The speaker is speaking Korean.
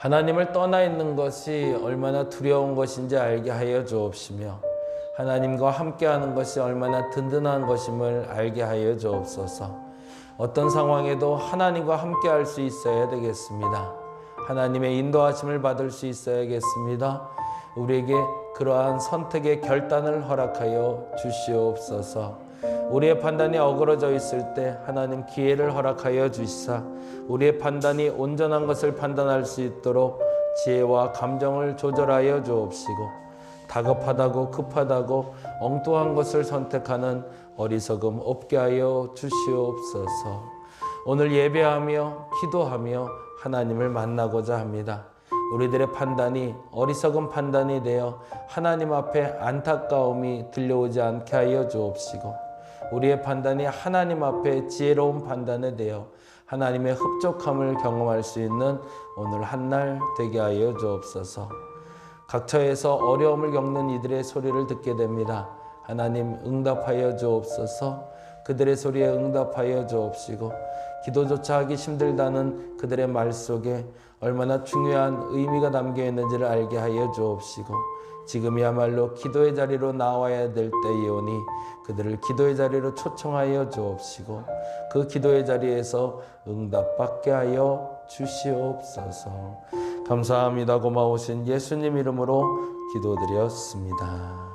하나님을 떠나 있는 것이 얼마나 두려운 것인지 알게 하여 주옵시며 하나님과 함께하는 것이 얼마나 든든한 것임을 알게 하여 주옵소서. 어떤 상황에도 하나님과 함께할 수 있어야 되겠습니다. 하나님의 인도하심을 받을 수 있어야겠습니다. 우리에게 그러한 선택의 결단을 허락하여 주시옵소서. 우리의 판단이 어그러져 있을 때 하나님 기회를 허락하여 주시사 우리의 판단이 온전한 것을 판단할 수 있도록 지혜와 감정을 조절하여 주옵시고 다급하다고 급하다고 엉뚱한 것을 선택하는 어리석음 없게 하여 주시옵소서. 오늘 예배하며 기도하며 하나님을 만나고자 합니다. 우리들의 판단이 어리석은 판단이 되어 하나님 앞에 안타까움이 들려오지 않게 하여 주옵시고 우리의 판단이 하나님 앞에 지혜로운 판단이 되어 하나님의 흡족함을 경험할 수 있는 오늘 한 날 되게 하여 주옵소서. 각처에서 어려움을 겪는 이들의 소리를 듣게 됩니다. 하나님 응답하여 주옵소서. 그들의 소리에 응답하여 주옵시고 기도조차 하기 힘들다는 그들의 말 속에 얼마나 중요한 의미가 담겨 있는지를 알게 하여 주옵시고 지금이야말로 기도의 자리로 나와야 될 때이오니 그들을 기도의 자리로 초청하여 주옵시고 그 기도의 자리에서 응답받게 하여 주시옵소서. 감사합니다. 고마우신 예수님 이름으로 기도드렸습니다.